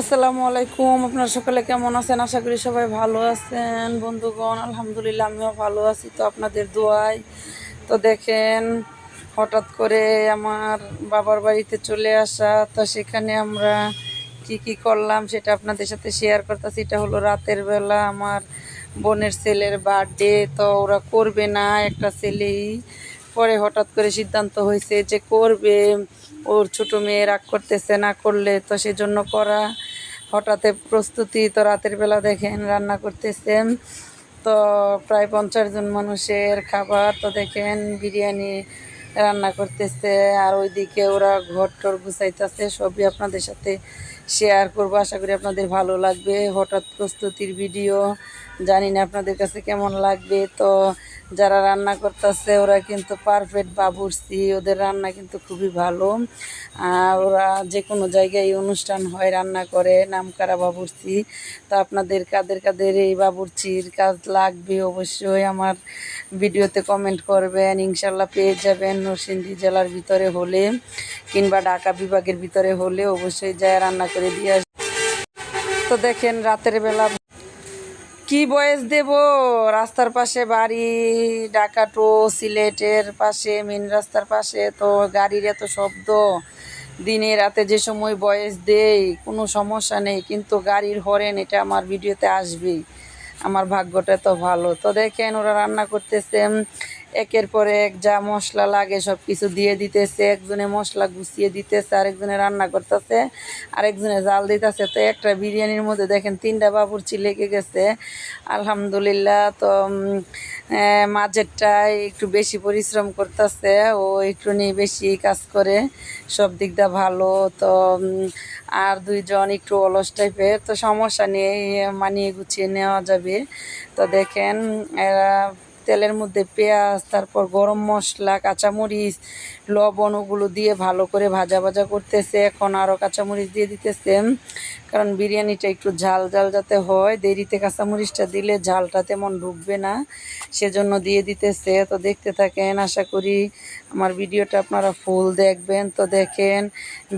আসসালামু আলাইকুম। আপনার সকালে কেমন আছেন? আশা করি সবাই ভালো আছেন। বন্ধুগণ, আলহামদুলিল্লাহ আমিও ভালো আছি। তো আপনাদের দোয়ায়, তো দেখেন, হঠাৎ করে আমার বাবার বাড়িতে চলে আসা, তো সেখানে আমরা কি কি করলাম সেটা আপনাদের সাথে শেয়ার করতেছি। এটা হলো রাতের বেলা আমার বোনের ছেলের বার্থডে তো ওরা করবে না, একটা ছেলেই। পরে হঠাৎ করে সিদ্ধান্ত হয়েছে যে করবে। ওর ছোট মেয়ে রাগ করতেছে, না করলে তো সেজন্য করা হঠাৎ প্রস্তুতি তো রাতের বেলা দেখেন রান্না করতেছেন। তো প্রায় পঞ্চাশ জন মানুষের খাবার তো দেখেন বিরিয়ানি রান্না করতেছে। আর ওইদিকে ওরা ঘর টর গুছাইতেছে, সবই আপনাদের সাথে শেয়ার করব। আশা করি আপনাদের ভালো লাগবে। হঠাৎ প্রস্তুতির ভিডিও জানি না আপনাদের কাছে কেমন লাগবে। তো যারা রান্না করতেছে, ওরা কিন্তু পারফেক্ট বাবুর্চি ওদের রান্না কিন্তু খুবই ভালো। ওরা যে কোনো জায়গায় অনুষ্ঠান হয়, রান্না করে, নামকারা বাবুর্চি তো আপনাদের কাদের কাদের এই বাবুর্চির কাজ লাগবে অবশ্যই আমার ভিডিওতে কমেন্ট করবেন। ইনশাল্লাহ পেয়ে যাবেন নরসিংদী জেলার ভিতরে হলে কিংবা ঢাকা বিভাগের ভিতরে হলে অবশ্যই যায় রান্না করে দিয়ে তো দেখেন রাতের বেলা কি বয়স দেব? রাস্তার পাশে বাড়ি, ডাকাটো, সিলেটের পাশে মেন রাস্তার পাশে, তো গাড়ির এত শব্দ। দিনে রাতে যে সময় বয়স দেই, কোনো সমস্যা নেই, কিন্তু গাড়ির হরেন এটা আমার ভিডিওতে আসবে আমার ভাগ্যটা তো ভালো। তো দেখেন ওরা রান্না করতেছে। একের পর এক যা মশলা লাগে সব কিছু দিয়ে দিতেছে, একজনে মশলা গুছিয়ে দিতেছে, আরেকজনে রান্না করতেছে, আরেকজনে জাল দিতেছে। তো একটা বিরিয়ানির মধ্যে দেখেন তিনটা বাবুরচি লেগে গেছে। আলহামদুলিল্লাহ তো মাঝেরটায় একটু বেশি পরিশ্রম করতেছে, ও একটু নিয়ে বেশি কাজ করে, সব দিকটা ভালো। তো আর দুইজন একটু অলস টাইপের, তো সমস্যা নেই মানিয়ে গুছিয়ে নেওয়া যাবে। তো দেখেন, এরা তেলের মধ্যে পেঁয়াজ, তারপর গরম মশলা, কাঁচামরিচ, লবণ ওগুলো দিয়ে ভালো করে ভাজা ভাজা করতেছে। এখন আরও কাঁচামরিচ দিয়ে দিতেছে। কারণ বিরিয়ানিটা একটু ঝাল ঝাল যাতে হয়, দেরিতে কাঁচামরিচটা দিলে ঝালটা তেমন ঢুকবে না, সেজন্য দিয়ে দিতেছে। তো দেখতে থাকেন, আশা করি আমার ভিডিওটা আপনারা ফুল দেখবেন। তো দেখেন,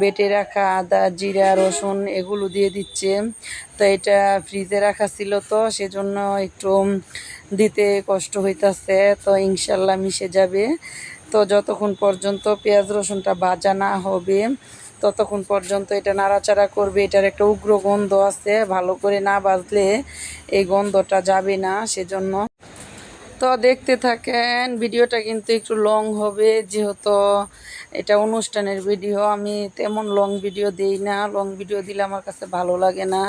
বেটে রাখা আদা, জিরা, রসুন এগুলো দিয়ে দিচ্ছে। তো এটা ফ্রিজে রাখা ছিল তো, সেজন্য একটু দিতে কষ্ট হইতাছে। তো ইনশাল্লাহ মিশে যাবে। তো যতক্ষণ পর্যন্ত পেঁয়াজ রসুনটা ভাজা না হবে, ততক্ষণ পর্যন্ত এটা নাড়াচাড়া করবে। এটার একটা উগ্র গন্ধ আছে। ভালো করে না বাজলে এই গন্ধটা যাবে না, সেজন্য তো দেখতে থাকেন, ভিডিওটা কিন্তু একটু লং হবে, যেহেতু এটা অনুষ্ঠানের ভিডিও আমি তেমন লং ভিডিও দেই না। লং ভিডিও দিলে আমার কাছে ভালো লাগে না।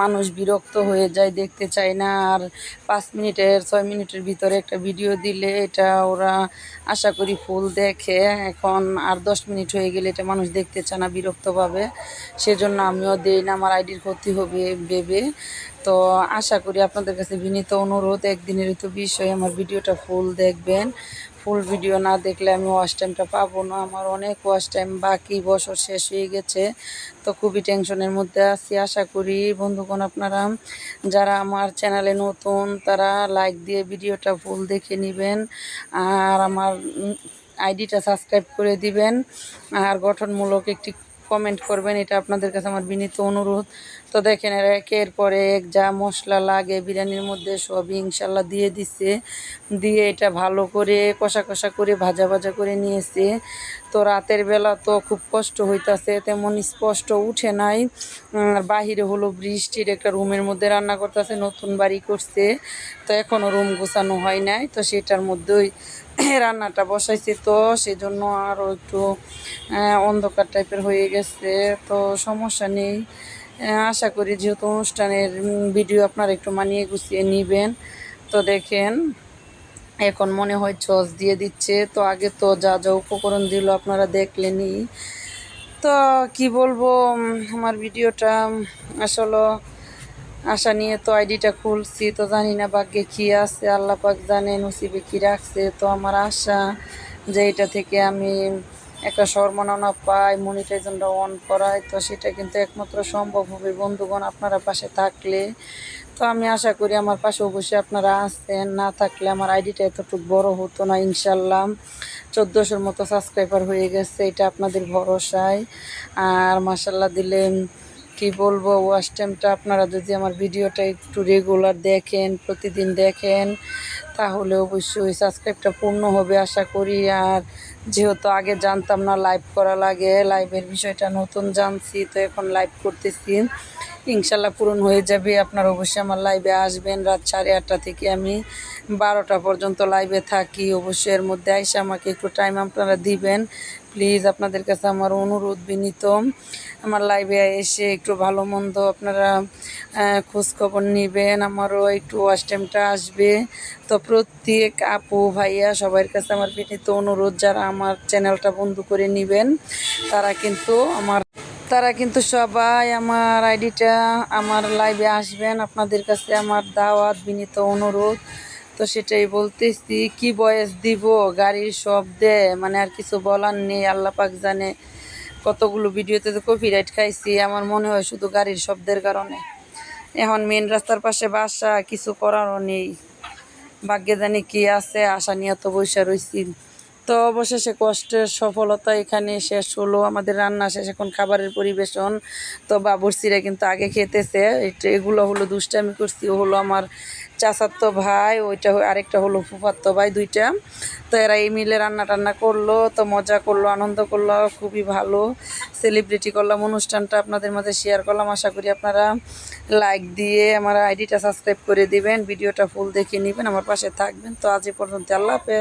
মানুষ বিরক্ত হয়ে যায়, দেখতে চায় না। আর পাঁচ মিনিটের, ছয় মিনিটের ভিতরে একটা ভিডিও দিলে এটা ওরা আশা করি ফুল দেখে। এখন আর দশ মিনিট হয়ে গেলে এটা মানুষ দেখতে চায় না, বিরক্ত পাবে সেজন্য আমিও দেই না, আমার আইডির ক্ষতি হবে ভেবে। তো আশা করি আপনাদের কাছে বিনীত অনুরোধ, একদিনের তো বিষয় আমার ভিডিওটা ফুল দেখবেন। ফুল ভিডিও না দেখলে আমি ওয়াশ টাইমটা পাবো না। আমার অনেক ওয়াশ টাইম বাকি বছর শেষ হয়ে গেছে, তো খুবই টেনশনের মধ্যে আছি। আশা করি বন্ধুগণ আপনারা, যারা আমার চ্যানেলে নতুন, তারা লাইক দিয়ে ভিডিওটা ফুল দেখে নেবেন। আর আমার আইডিটা সাবস্ক্রাইব করে দিবেন। আর গঠনমূলক একটি কমেন্ট করবেন, এটা আপনাদের কাছে আমার বিনীত অনুরোধ। তো দেখেন এরা একের পরে এক যা মশলা লাগে, বিরিয়ানির মধ্যে সবই ইনশাল্লাহ দিয়ে দিছে। দিয়ে এটা ভালো করে কষা কষা করে, ভাজা ভাজা করে নিয়েছে। তো রাতের বেলা তো খুব কষ্ট হইতাছে, তেমন স্পষ্ট উঠে নাই। বাহিরে হলো বৃষ্টির একটা রুমের মধ্যে রান্না করতেছে, নতুন বাড়ি করছে। তো এখনও রুম গোছানো হয় নাই, তো সেটার মধ্যেই রান্নাটা বসাইছি তো, সেজন্য আরও একটু অন্ধকার টাইপের হয়ে গেছে, তো সমস্যা নেই। আশা করি যেহেতু অনুষ্ঠানের ভিডিও আপনারা একটু মানিয়ে গুছিয়ে নেবেন। তো দেখেন, এখন মনে হয় সস দিয়ে দিচ্ছে, তো আগে তো যা যা উপকরণ দিল আপনারা দেখলেনই। তো কি বলব আমার ভিডিওটা আসলে আশা নিয়ে তো আইডিটা খুলছি, তো জানি না ভাগ্যে কী আছে, আল্লাহ পাক জানে, নসিবে কী রাখছে, তো আমার আশা যে এটা থেকে আমি একটা সম্মাননা পাই মনিটাইজনটা অন করাই, তো সেটা কিন্তু একমাত্র সম্ভব হবে। বন্ধুগণ, আপনারা পাশে থাকলে, তো আমি আশা করি আমার পাশে অবশ্যই আপনারা আসছেন না থাকলে আমার আইডিটা এতটুকু বড় হতো না ইনশাল্লাহ চোদ্দোশোর মতো সাবস্ক্রাইবার হয়ে গেছে, এটা আপনাদের ভরসায়। আর মাসাল্লাহ দিলে কি বলব ওয়াশ টাইমটা আপনারা যদি আমার ভিডিওটা একটু রেগুলার দেখেন, প্রতিদিন দেখেন, তাহলে অবশ্যই সাবস্ক্রাইবটা পূর্ণ হবে আশা করি। আর যেহেতু আগে জানতাম না লাইভ করা লাগে লাইভের বিষয়টা নতুন জানছি, তো এখন লাইভ করতেছি। ইনশাল্লাহ পূরণ হয়ে যাবে, আপনার অবশ্যই আমার লাইভে আসবেন। রাত সাড়ে আটটা থেকে আমি বারোটা পর্যন্ত লাইভে থাকি। অবশ্যই এর মধ্যে আইসা আমাকে একটু টাইম আপনারা দিবেন। প্লিজ আপনাদের কাছে আমার অনুরোধ বিনীত। আমার লাইভে এসে একটু ভালো মন্দ আপনারা খোঁজখবর নেবেন। আমারও একটু ওয়াচ টাইমটা আসবে। তো প্রত্যেক আপু, ভাইয়া সবার কাছে আমার বিনীত অনুরোধ, যারা আমার চ্যানেলটা বন্ধ করে নেবেন। তারা কিন্তু আমার তারা কিন্তু সবাই আমার আইডিটা আমার লাইভে আসবেন। আপনাদের কাছে আমার দাওয়াত, বিনীত অনুরোধ। তো সেটাই বলতেছি, কি বয়স দিব? গাড়ির শব্দে মানে আর কিছু বলার নেই। আল্লাহ পাক জানে কতগুলো ভিডিওতে তো কপিরাইট খাইছি। আমার মনে হয় শুধু গাড়ির শব্দের কারণে। এখন মেন রাস্তার পাশে বাসা, কিছু করারও নেই। ভাগ্যে জানি কি আছে, আশা নিয়ে তো বৈশা রয়েছি তো অবশেষে কষ্টের সফলতা এখানে শেষ হলো। আমাদের রান্না শেষ, এখন খাবারের পরিবেশন। তো বাবুরসিরা কিন্তু আগে খেতেছে। এগুলো হলো দুষ্টামি করছি। ও হলো আমার চাচাতো ভাই, ওইটা আরেকটা হলো ফুফাতো ভাই দুইটা। তো এরা এই মিলে রান্না টান্না করল, তো মজা করল, আনন্দ করল, খুবই ভালো। সেলিব্রিটি করলাম, অনুষ্ঠানটা আপনাদের মাঝে শেয়ার করলাম। আশা করি আপনারা লাইক দিয়ে আমার আইডিটা সাবস্ক্রাইব করে দিবেন, ভিডিওটা ফুল দেখে নেবেন, আমার পাশে থাকবেন। তো আজ পর্যন্ত, আল্লাহ হাফেজ।